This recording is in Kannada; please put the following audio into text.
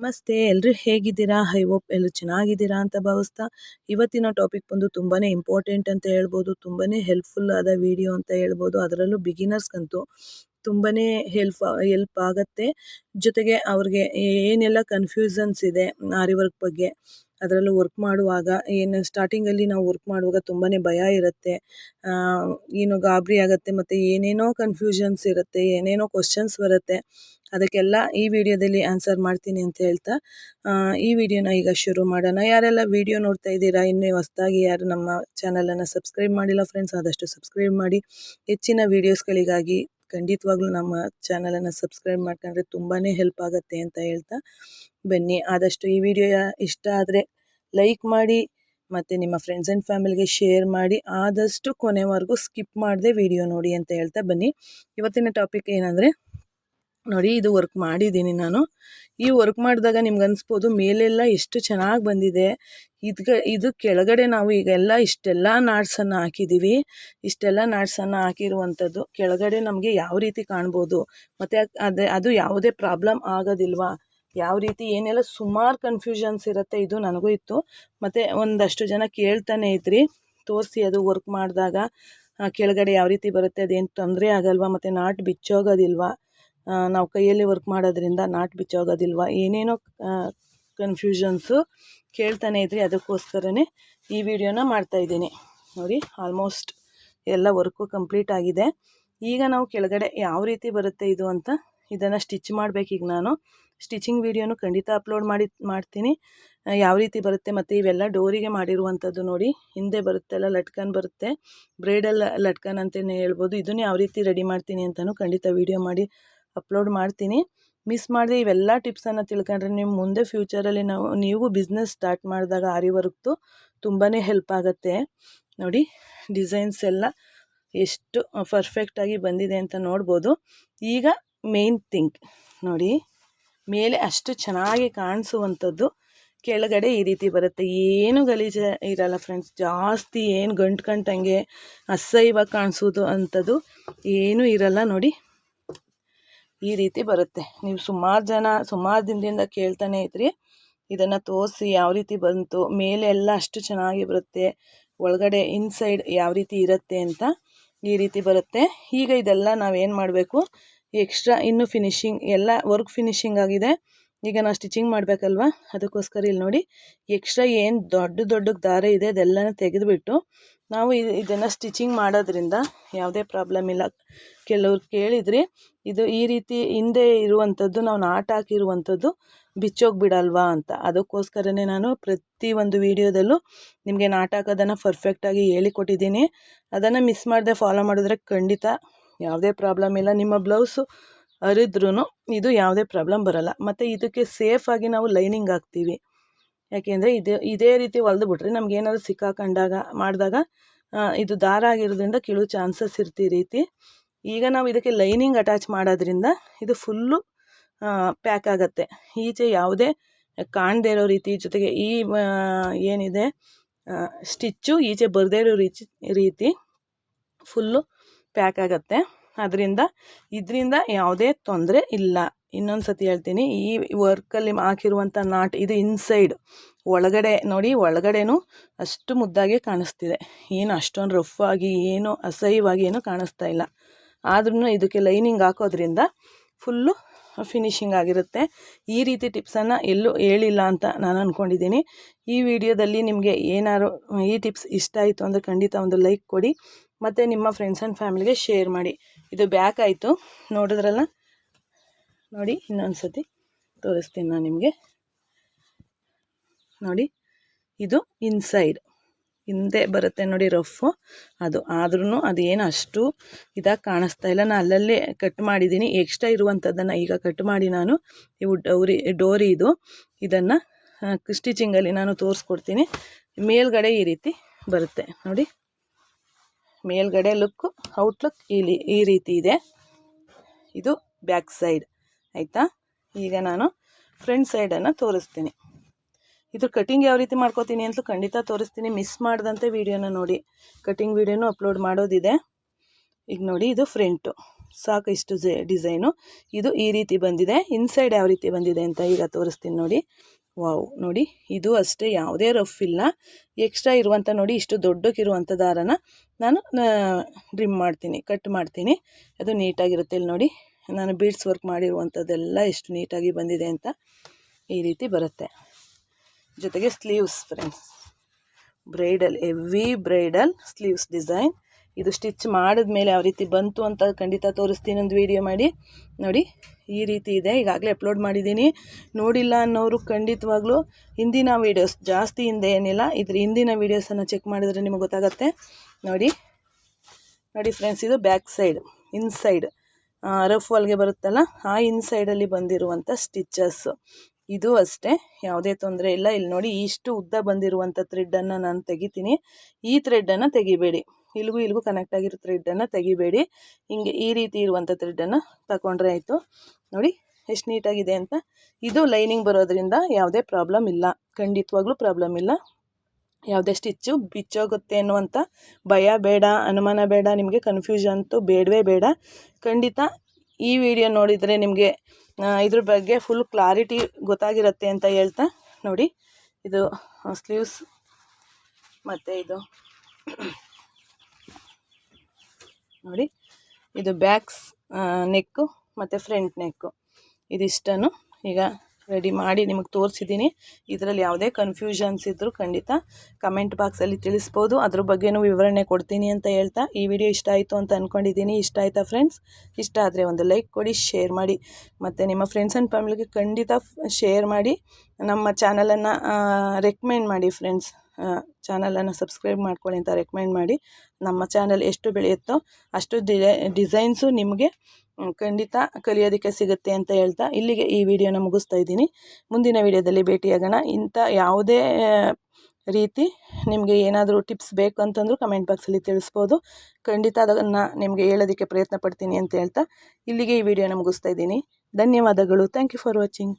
ನಮಸ್ತೆ ಎಲ್ಲರೂ ಹೇಗಿದ್ದೀರಾ? ಐ ಹೋಪ್ ಎಲ್ಲರೂ ಚೆನ್ನಾಗಿದ್ದೀರಾ ಅಂತ ಭಾವಿಸ್ತಾ ಇವತ್ತಿನ ಟಾಪಿಕ್ ಬಂದು ತುಂಬಾ ಇಂಪಾರ್ಟೆಂಟ್ ಅಂತ ಹೇಳ್ಬೋದು ತುಂಬಾ ಹೆಲ್ಪ್ಫುಲ್ ಆದ ವಿಡಿಯೋ ಅಂತ ಹೇಳ್ಬೋದು. ಅದರಲ್ಲೂ ಬಿಗಿನರ್ಸ್ಗಂತೂ ತುಂಬಾ ಹೆಲ್ಪ್ ಹೆಲ್ಪ್ ಆಗುತ್ತೆ. ಜೊತೆಗೆ ಅವ್ರಿಗೆ ಏನೆಲ್ಲ ಕನ್ಫ್ಯೂಸನ್ಸ್ ಇದೆ ಆರಿ ವರ್ಕ್ ಬಗ್ಗೆ ಅದರಲ್ಲೂ ವರ್ಕ್ ಮಾಡುವಾಗ, ಏನು ಸ್ಟಾರ್ಟಿಂಗಲ್ಲಿ ನಾವು ವರ್ಕ್ ಮಾಡುವಾಗ ತುಂಬಾ ಭಯ ಇರುತ್ತೆ. ಏನು ಗಾಬರಿ ಆಗುತ್ತೆ ಮತ್ತು ಏನೇನೋ ಕನ್ಫ್ಯೂಷನ್ಸ್ ಇರುತ್ತೆ, ಏನೇನೋ ಕ್ವಶನ್ಸ್ ಬರುತ್ತೆ. ಅದಕ್ಕೆಲ್ಲ ಈ ವಿಡಿಯೋದಲ್ಲಿ ಆನ್ಸರ್ ಮಾಡ್ತೀನಿ ಅಂತ ಹೇಳ್ತಾ ಈ ವಿಡಿಯೋನ ಈಗ ಶುರು ಮಾಡೋಣ. ಯಾರೆಲ್ಲ ವಿಡಿಯೋ ನೋಡ್ತಾ ಇದ್ದೀರಾ, ಇನ್ನೂ ಹೊಸ್ದಾಗಿ ಯಾರು ನಮ್ಮ ಚಾನಲನ್ನು ಸಬ್ಸ್ಕ್ರೈಬ್ ಮಾಡಿಲ್ಲ ಫ್ರೆಂಡ್ಸ್ ಆದಷ್ಟು ಸಬ್ಸ್ಕ್ರೈಬ್ ಮಾಡಿ. ಹೆಚ್ಚಿನ ವೀಡಿಯೋಸ್ಗಳಿಗಾಗಿ ಖಂಡಿತವಾಗ್ಲೂ ನಮ್ಮ ಚಾನಲನ್ನು ಸಬ್ಸ್ಕ್ರೈಬ್ ಮಾಡ್ಕೊಂಡ್ರೆ ತುಂಬಾ ಹೆಲ್ಪ್ ಆಗುತ್ತೆ ಅಂತ ಹೇಳ್ತಾ ಬನ್ನಿ. ಆದಷ್ಟು ಈ ವಿಡಿಯೋ ಇಷ್ಟ ಆದರೆ ಲೈಕ್ ಮಾಡಿ ಮತ್ತು ನಿಮ್ಮ ಫ್ರೆಂಡ್ಸ್ ಆ್ಯಂಡ್ ಫ್ಯಾಮಿಲಿಗೆ ಶೇರ್ ಮಾಡಿ. ಆದಷ್ಟು ಕೊನೆವರೆಗೂ ಸ್ಕಿಪ್ ಮಾಡದೆ ವಿಡಿಯೋ ನೋಡಿ ಅಂತ ಹೇಳ್ತಾ ಬನ್ನಿ. ಇವತ್ತಿನ ಟಾಪಿಕ್ ಏನಂದರೆ ನೋಡಿ ಇದು ವರ್ಕ್ ಮಾಡಿದ್ದೀನಿ ನಾನು. ಈ ವರ್ಕ್ ಮಾಡಿದಾಗ ನಿಮ್ಗೆ ಅನಿಸ್ಬೋದು ಮೇಲೆಲ್ಲ ಎಷ್ಟು ಚೆನ್ನಾಗಿ ಬಂದಿದೆ. ಇದ್ಗ, ಇದು ಕೆಳಗಡೆ ನಾವು ಈಗ ಎಲ್ಲ ಇಷ್ಟೆಲ್ಲ ನಾಟ್ಸನ್ನು ಹಾಕಿದ್ದೀವಿ ಇಷ್ಟೆಲ್ಲ ನಾಟ್ಸನ್ನು ಹಾಕಿರುವಂಥದ್ದು ಕೆಳಗಡೆ ನಮಗೆ ಯಾವ ರೀತಿ ಕಾಣ್ಬೋದು. ಮತ್ತು ಅದೇ, ಅದು ಯಾವುದೇ ಪ್ರಾಬ್ಲಮ್ ಆಗೋದಿಲ್ವಾ? ಯಾವ ರೀತಿ ಏನೆಲ್ಲ ಸುಮಾರು ಕನ್ಫ್ಯೂಷನ್ಸ್ ಇರುತ್ತೆ ಇದು ನನಗೂ ಇತ್ತು. ಮತ್ತು ಒಂದಷ್ಟು ಜನ ಕೇಳ್ತಾನೆ ಇದ್ರಿ. ತೋರಿಸಿ ಅದು ವರ್ಕ್ ಮಾಡಿದಾಗ ಕೆಳಗಡೆ ಯಾವ ರೀತಿ ಬರುತ್ತೆ, ಅದೇನು ತೊಂದರೆ ಆಗಲ್ವಾ? ಮತ್ತು ನಾಟ್ ಬಿಚ್ಚೋಗೋದಿಲ್ವಾ? ನಾವು ಕೈಯಲ್ಲಿ ವರ್ಕ್ ಮಾಡೋದ್ರಿಂದ ನಾಟ್ ಬಿಚ್ಚೋಗೋದಿಲ್ವ? ಏನೇನೋ ಕನ್ಫ್ಯೂಷನ್ಸು ಕೇಳ್ತಾನೆ ಇದ್ರಿ ಅದಕ್ಕೋಸ್ಕರನೇ ಈ ವಿಡಿಯೋನ ಮಾಡ್ತಾಯಿದ್ದೀನಿ ನೋಡಿ ಆಲ್ಮೋಸ್ಟ್ ಎಲ್ಲ ವರ್ಕು ಕಂಪ್ಲೀಟ್ ಆಗಿದೆ. ಈಗ ನಾವು ಕೆಳಗಡೆ ಯಾವ ರೀತಿ ಬರುತ್ತೆ ಇದು ಅಂತ ಇದನ್ನು ಸ್ಟಿಚ್ ಮಾಡಬೇಕೀಗ ನಾನು. ಸ್ಟಿಚಿಂಗ್ ವೀಡಿಯೋನು ಖಂಡಿತ ಅಪ್ಲೋಡ್ ಮಾಡಿ, ಮಾಡ್ತೀನಿ. ಯಾವ ರೀತಿ ಬರುತ್ತೆ ಮತ್ತು ಇವೆಲ್ಲ ಡೋರಿಗೆ ಮಾಡಿರುವಂಥದ್ದು ನೋಡಿ. ಹಿಂದೆ ಬರುತ್ತೆಲ್ಲ ಲಟ್ಕನ್ ಬರುತ್ತೆ. ಬ್ರೈಡಲ್ ಲಟ್ಕನ್ ಅಂತಲೇ ಹೇಳ್ಬೋದು. ಇದನ್ನು ಯಾವ ರೀತಿ ರೆಡಿ ಮಾಡ್ತೀನಿ ಅಂತಲೂ ಖಂಡಿತ ವೀಡಿಯೋ ಮಾಡಿ ಅಪ್ಲೋಡ್ ಮಾಡ್ತೀನಿ. ಮಿಸ್ ಮಾಡಿದೆ ಇವೆಲ್ಲ ಟಿಪ್ಸನ್ನು ತಿಳ್ಕೊಂಡ್ರೆ ನಿಮ್ಮ ಮುಂದೆ ಫ್ಯೂಚರಲ್ಲಿ ನಾವು, ನೀವು ಬಿಸ್ನೆಸ್ ಸ್ಟಾರ್ಟ್ ಮಾಡಿದಾಗ ಆರಿ ವರ್ಕ್ದು ತುಂಬಾ ಹೆಲ್ಪ್ ಆಗುತ್ತೆ. ನೋಡಿ ಡಿಸೈನ್ಸ್ ಎಲ್ಲ ಎಷ್ಟು ಪರ್ಫೆಕ್ಟಾಗಿ ಬಂದಿದೆ ಅಂತ ನೋಡ್ಬೋದು. ಈಗ ಮೇನ್ ಥಿಂಗ್ ನೋಡಿ, ಮೇಲೆ ಅಷ್ಟು ಚೆನ್ನಾಗಿ ಕಾಣಿಸುವಂಥದ್ದು ಕೆಳಗಡೆ ಈ ರೀತಿ ಬರುತ್ತೆ. ಏನು ಗಲೀಜು ಇರಲ್ಲ ಫ್ರೆಂಡ್ಸ್ ಜಾಸ್ತಿ ಏನು ಗಂಟು ಗಂಟಂಗೆ ಅಸಹ್ಯವಾಗಿ ಕಾಣಿಸೋದು ಅಂಥದ್ದು ಏನೂ ಇರಲ್ಲ ನೋಡಿ. ಈ ರೀತಿ ಬರುತ್ತೆ. ನೀವು ಸುಮಾರು ಜನ ಸುಮಾರು ದಿನದಿಂದ ಕೇಳ್ತಾನೆ ಇದ್ರಿ. ಇದನ್ನು ತೋರಿಸಿ ಯಾವ ರೀತಿ ಬಂತು, ಮೇಲೆ ಎಲ್ಲ ಅಷ್ಟು ಚೆನ್ನಾಗಿ ಬರುತ್ತೆ, ಒಳಗಡೆ ಇನ್ಸೈಡ್ ಯಾವ ರೀತಿ ಇರುತ್ತೆ ಅಂತ ಈ ರೀತಿ ಬರುತ್ತೆ. ಈಗ ಇದೆಲ್ಲ ನಾವೇನು ಮಾಡಬೇಕು ಎಕ್ಸ್ಟ್ರಾ ಇನ್ನು ಫಿನಿಶಿಂಗ್ ಎಲ್ಲ ವರ್ಕ್ ಫಿನಿಶಿಂಗ್ ಆಗಿದೆ. ಈಗ ನಾವು ಸ್ಟಿಚಿಂಗ್ ಮಾಡಬೇಕಲ್ವ? ಅದಕ್ಕೋಸ್ಕರ ಇಲ್ಲಿ ನೋಡಿ ಎಕ್ಸ್ಟ್ರಾ ಏನು ದೊಡ್ಡ ದೊಡ್ಡ ದಾರ ಇದೆ ಅದೆಲ್ಲನೂ ತೆಗೆದುಬಿಟ್ಟು ನಾವು ಇದನ್ನು ಸ್ಟಿಚಿಂಗ್ ಮಾಡೋದ್ರಿಂದ ಯಾವುದೇ ಪ್ರಾಬ್ಲಮ್ ಇಲ್ಲ. ಕೆಲವ್ರು ಕೇಳಿದ್ರಿ ಇದು ಈ ರೀತಿ ಹಿಂದೆ ಇರುವಂಥದ್ದು ನಾವು ನಾಟ್ ಹಾಕಿರುವಂಥದ್ದು ಬಿಡಲ್ವಾ ಅಂತ. ಅದಕ್ಕೋಸ್ಕರನೇ ನಾನು ಪ್ರತಿ ಒಂದು ವೀಡಿಯೋದಲ್ಲೂ ನಿಮಗೆ ನಾಟ್ ಹಾಕೋದನ್ನು ಪರ್ಫೆಕ್ಟಾಗಿ ಹೇಳಿಕೊಟ್ಟಿದ್ದೀನಿ ಅದನ್ನು ಮಿಸ್ ಮಾಡದೆ ಫಾಲೋ ಮಾಡಿದ್ರೆ ಖಂಡಿತ ಯಾವುದೇ ಪ್ರಾಬ್ಲಮ್ ಇಲ್ಲ. ನಿಮ್ಮ ಬ್ಲೌಸು ಹರಿದ್ರೂ ಇದು ಯಾವುದೇ ಪ್ರಾಬ್ಲಮ್ ಬರೋಲ್ಲ. ಮತ್ತು ಇದಕ್ಕೆ ಸೇಫಾಗಿ ನಾವು ಲೈನಿಂಗ್ ಹಾಕ್ತೀವಿ. ಯಾಕೆಂದರೆ ಇದೇ ಇದೇ ರೀತಿ ಹೊಲ್ದು ಬಿಟ್ರೆ ನಮ್ಗೆ ಏನಾದರೂ ಸಿಕ್ಕಾಕೊಂಡಾಗ ಮಾಡಿದಾಗ ಇದು ದಾರ ಆಗಿರೋದ್ರಿಂದ ಕೀಳು ಚಾನ್ಸಸ್ ಇರ್ತಿ ರೀತಿ. ಈಗ ನಾವು ಇದಕ್ಕೆ ಲೈನಿಂಗ್ ಅಟ್ಯಾಚ್ ಮಾಡೋದ್ರಿಂದ ಇದು ಫುಲ್ಲು ಪ್ಯಾಕ್ ಆಗುತ್ತೆ. ಈಚೆ ಯಾವುದೇ ಕಾಣದೇ ಇರೋ ರೀತಿ ಜೊತೆಗೆ ಈ ಏನಿದೆ ಸ್ಟಿಚ್ಚು ಈಚೆ ಬರದೇ ಇರೋ ರೀತಿ ರೀತಿ ಫುಲ್ಲು ಪ್ಯಾಕ್ ಆಗುತ್ತೆ. ಅದರಿಂದ ಇದರಿಂದ ಯಾವುದೇ ತೊಂದರೆ ಇಲ್ಲ. ಇನ್ನೊಂದು ಸತಿ ಹೇಳ್ತೀನಿ, ಈ ವರ್ಕಲ್ಲಿ ಹಾಕಿರುವಂಥ ನಾಟ್ ಇದು ಇನ್ಸೈಡ್ ಒಳಗಡೆ ನೋಡಿ, ಒಳಗಡೆನೂ ಅಷ್ಟು ಮುದ್ದಾಗೆ ಕಾಣಿಸ್ತಿದೆ. ಏನು ಅಷ್ಟೊಂದು ರಫ್ ಆಗಿ, ಏನು ಅಸಹ್ಯವಾಗಿ ಏನೂ ಕಾಣಿಸ್ತಾ ಇಲ್ಲ. ಆದ್ರೂ ಇದಕ್ಕೆ ಲೈನಿಂಗ್ ಹಾಕೋದ್ರಿಂದ ಫುಲ್ಲು ಫಿನಿಶಿಂಗ್ ಆಗಿರುತ್ತೆ. ಈ ರೀತಿ ಟಿಪ್ಸನ್ನು ಎಲ್ಲೂ ಹೇಳಿಲ್ಲ ಅಂತ ನಾನು ಅಂದ್ಕೊಂಡಿದ್ದೀನಿ ಈ ವಿಡಿಯೋದಲ್ಲಿ ನಿಮಗೆ ಏನಾದ್ರು ಈ ಟಿಪ್ಸ್ ಇಷ್ಟ ಆಯಿತು ಅಂದರೆ ಖಂಡಿತ ಒಂದು ಲೈಕ್ ಕೊಡಿ. ಮತ್ತು ನಿಮ್ಮ ಫ್ರೆಂಡ್ಸ್ ಆ್ಯಂಡ್ ಫ್ಯಾಮಿಲಿಗೆ ಶೇರ್ ಮಾಡಿ. ಇದು ಬ್ಯಾಕ್ ಆಯಿತು. ನೋಡಿದ್ರಲ್ಲ? ನೋಡಿ ಇನ್ನೊಂದು ಸತಿ ತೋರಿಸ್ತೀನಿ ನಾನು ನಿಮಗೆ. ನೋಡಿ, ಇದು ಇನ್ಸೈಡ್ ಹಿಂದೆ ಬರುತ್ತೆ ನೋಡಿ ರಫು ಅದು ಆದ್ರೂ ಅದೇನು ಅಷ್ಟು ಇದಾಗಿ ಕಾಣಿಸ್ತಾ ಇಲ್ಲ. ನಾನು ಅಲ್ಲಲ್ಲೇ ಕಟ್ ಮಾಡಿದ್ದೀನಿ. ಎಕ್ಸ್ಟ್ರಾ ಇರುವಂಥದ್ದನ್ನು ಈಗ ಕಟ್ ಮಾಡಿ ನಾನು. ಇವು ಡೌರಿ ಡೋರಿ ಇದು. ಇದನ್ನು ಸ್ಟಿಚಿಂಗಲ್ಲಿ ನಾನು ತೋರಿಸ್ಕೊಡ್ತೀನಿ. ಮೇಲ್ಗಡೆ ಈ ರೀತಿ ಬರುತ್ತೆ ನೋಡಿ. ಮೇಲ್ಗಡೆ ಲುಕ್ಕು ಔಟ್ಲುಕ್ ಇಲ್ಲಿ ಈ ರೀತಿ ಇದೆ. ಇದು ಬ್ಯಾಕ್ ಸೈಡ್ ಆಯಿತಾ? ಈಗ ನಾನು ಫ್ರಂಟ್ ಸೈಡನ್ನು ತೋರಿಸ್ತೀನಿ. ಇದು ಕಟಿಂಗ್ ಯಾವ ರೀತಿ ಮಾಡ್ಕೋತೀನಿ ಅಂತಲೂ ಖಂಡಿತ ತೋರಿಸ್ತೀನಿ. ಮಿಸ್ ಮಾಡಿದಂತೆ ವೀಡಿಯೋನ ನೋಡಿ. ಕಟಿಂಗ್ ವೀಡಿಯೋನು ಅಪ್ಲೋಡ್ ಮಾಡೋದಿದೆ. ಈಗ ನೋಡಿ, ಇದು ಫ್ರಂಟು ಸಾಕು ಇಷ್ಟು ಡಿಸೈನು ಇದು ಈ ರೀತಿ ಬಂದಿದೆ. ಇನ್ಸೈಡ್ ಯಾವ ರೀತಿ ಬಂದಿದೆ ಅಂತ ಈಗ ತೋರಿಸ್ತೀನಿ ನೋಡಿ. ವಾವ್ ನೋಡಿ, ಇದು ಅಷ್ಟೇ ಯಾವುದೇ ರಫ್ ಇಲ್ಲ. ಎಕ್ಸ್ಟ್ರಾ ಇರುವಂಥ ನೋಡಿ, ಇಷ್ಟು ದೊಡ್ಡಕ್ಕಿರುವಂಥ ದಾರನ ನಾನು ಡ್ರಿಮ್ ಮಾಡ್ತೀನಿ ಕಟ್ ಮಾಡ್ತೀನಿ. ಅದು ನೀಟಾಗಿರುತ್ತೆ ಇಲ್ಲಿ ನೋಡಿ. ನಾನು ಬೀಡ್ಸ್ ವರ್ಕ್ ಮಾಡಿರುವಂಥದ್ದೆಲ್ಲ ಎಷ್ಟು ನೀಟಾಗಿ ಬಂದಿದೆ ಅಂತ ಈ ರೀತಿ ಬರುತ್ತೆ. ಜೊತೆಗೆ ಸ್ಲೀವ್ಸ್ ಫ್ರೆಂಡ್ಸ್ ಬ್ರೈಡಲ್ ಎವಿ ಬ್ರೈಡಲ್ ಸ್ಲೀವ್ಸ್ ಡಿಸೈನ್ ಇದು ಸ್ಟಿಚ್ ಮಾಡಿದ್ಮೇಲೆ ಯಾವ ರೀತಿ ಬಂತು ಅಂತ ಖಂಡಿತ ತೋರಿಸ್ತೀನಿ ಒಂದು ವೀಡಿಯೋ ಮಾಡಿ. ನೋಡಿ, ಈ ರೀತಿ ಇದೆ. ಈಗಾಗಲೇ ಅಪ್ಲೋಡ್ ಮಾಡಿದ್ದೀನಿ. ನೋಡಿಲ್ಲ ಅನ್ನೋರು ಖಂಡಿತವಾಗ್ಲೂ ಹಿಂದಿನ ವೀಡಿಯೋಸ್ ಜಾಸ್ತಿ ಹಿಂದೆ ಏನಿಲ್ಲ ಇದ್ರ ಹಿಂದಿನ ವೀಡಿಯೋಸನ್ನು ಚೆಕ್ ಮಾಡಿದರೆ ನಿಮಗೆ ಗೊತ್ತಾಗತ್ತೆ. ನೋಡಿ ನೋಡಿ ಫ್ರೆಂಡ್ಸ್ ಇದು ಬ್ಯಾಕ್ ಸೈಡ್ ಇನ್ಸೈಡ್ ರಫ್ ವಾಲ್ಗೆ ಬರುತ್ತಲ್ಲ, ಆ ಇನ್ಸೈಡಲ್ಲಿ ಬಂದಿರುವಂಥ ಸ್ಟಿಚಸ್ಸು ಇದು ಅಷ್ಟೇ, ಯಾವುದೇ ತೊಂದರೆ ಇಲ್ಲ. ಇಲ್ಲಿ ನೋಡಿ ಇಷ್ಟು ಉದ್ದ ಬಂದಿರುವಂಥ ಥ್ರೆಡ್ಡನ್ನು ನಾನು ತೆಗಿತೀನಿ. ಈ ಥ್ರೆಡ್ಡನ್ನು ತೆಗಿಬೇಡಿ. ಇಲ್ಲಿಗೂ ಇಲ್ಲಿಗೂ ಕನೆಕ್ಟ್ ಆಗಿರೋ ಥ್ರೆಡ್ಡನ್ನು ತೆಗಿಬೇಡಿ. ಹಿಂಗೆ ಈ ರೀತಿ ಇರುವಂಥ ಥ್ರೆಡ್ಡನ್ನು ತಗೊಂಡ್ರೆ ಆಯಿತು. ನೋಡಿ ಎಷ್ಟು ನೀಟಾಗಿದೆ ಅಂತ. ಇದು ಲೈನಿಂಗ್ ಬರೋದ್ರಿಂದ ಯಾವುದೇ ಪ್ರಾಬ್ಲಮ್ ಇಲ್ಲ. ಖಂಡಿತವಾಗ್ಲೂ ಪ್ರಾಬ್ಲಮ್ ಇಲ್ಲ. ಯಾವುದೇ ಸ್ಟಿಚ್ಚು ಬಿಚ್ಚೋಗುತ್ತೆ ಅನ್ನುವಂಥ ಭಯ ಬೇಡ, ಅನುಮಾನ ಬೇಡ, ನಿಮಗೆ ಕನ್ಫ್ಯೂಷನ್ ಅಂತೂ ಬೇಡವೇ ಬೇಡ. ಖಂಡಿತ ಈ ವಿಡಿಯೋ ನೋಡಿದರೆ ನಿಮಗೆ ಇದ್ರ ಬಗ್ಗೆ ಫುಲ್ ಕ್ಲಾರಿಟಿ ಗೊತ್ತಾಗಿರುತ್ತೆ ಅಂತ ಹೇಳ್ತಾ ನೋಡಿ. ಇದು ಸ್ಲೀವ್ಸ್ ಮತ್ತು ಇದು. ನೋಡಿ, ಇದು ಬ್ಯಾಕ್ಸ್ ನೆಕ್ಕು ಮತ್ತು ಫ್ರಂಟ್ ನೆಕ್ಕು ಇದಿಷ್ಟನ್ನು ಈಗ ರೆಡಿ ಮಾಡಿ ನಿಮಗೆ ತೋರಿಸಿದ್ದೀನಿ ಇದರಲ್ಲಿ ಯಾವುದೇ ಕನ್ಫ್ಯೂಷನ್ಸ್ ಇದ್ದರೂ ಖಂಡಿತ ಕಮೆಂಟ್ ಬಾಕ್ಸಲ್ಲಿ ತಿಳಿಸ್ಬೋದು. ಅದ್ರ ಬಗ್ಗೆನೂ ವಿವರಣೆ ಕೊಡ್ತೀನಿ ಅಂತ ಹೇಳ್ತಾ. ಈ ವಿಡಿಯೋ ಇಷ್ಟ ಆಯಿತು ಅಂತ ಅಂದ್ಕೊಂಡಿದ್ದೀನಿ ಇಷ್ಟ ಆಯಿತಾ ಫ್ರೆಂಡ್ಸ್ ಇಷ್ಟ ಆದರೆ ಒಂದು ಲೈಕ್ ಕೊಡಿ ಶೇರ್ ಮಾಡಿ. ಮತ್ತು ನಿಮ್ಮ ಫ್ರೆಂಡ್ಸ್ ಆ್ಯಂಡ್ ಫ್ಯಾಮಿಲಿಗೆ ಖಂಡಿತ ಶೇರ್ ಮಾಡಿ. ನಮ್ಮ ಚಾನಲನ್ನು ರೆಕಮೆಂಡ್ ಮಾಡಿ ಫ್ರೆಂಡ್ಸ್ ಚಾನಲನ್ನು ಸಬ್ಸ್ಕ್ರೈಬ್ ಮಾಡ್ಕೊಳ್ಳಿ ಅಂತ ರೆಕಮೆಂಡ್ ಮಾಡಿ. ನಮ್ಮ ಚಾನಲ್ ಎಷ್ಟು ಬೆಳೆಯುತ್ತೋ ಅಷ್ಟು ಡಿಸೈನ್ಸು ನಿಮಗೆ ಖಂಡಿತ ಕಲಿಯೋದಕ್ಕೆ ಸಿಗುತ್ತೆ ಅಂತ ಹೇಳ್ತಾ ಇಲ್ಲಿಗೆ ಈ ವಿಡಿಯೋನ ಮುಗಿಸ್ತಾ ಇದ್ದೀನಿ. ಮುಂದಿನ ವಿಡಿಯೋದಲ್ಲಿ ಭೇಟಿಯಾಗೋಣ. ಇಂಥ ಯಾವುದೇ ರೀತಿ ನಿಮಗೆ ಏನಾದರೂ ಟಿಪ್ಸ್ ಬೇಕು ಅಂತಂದರೂ ಕಮೆಂಟ್ ಬಾಕ್ಸಲ್ಲಿ ತಿಳಿಸ್ಬೋದು. ಖಂಡಿತ ಅದನ್ನು ನಿಮಗೆ ಹೇಳೋದಕ್ಕೆ ಪ್ರಯತ್ನ ಪಡ್ತೀನಿ ಅಂತ ಹೇಳ್ತಾ ಇಲ್ಲಿಗೆ ಈ ವಿಡಿಯೋನ ಮುಗಿಸ್ತಾ ಇದ್ದೀನಿ. ಧನ್ಯವಾದಗಳು. Thank you for watching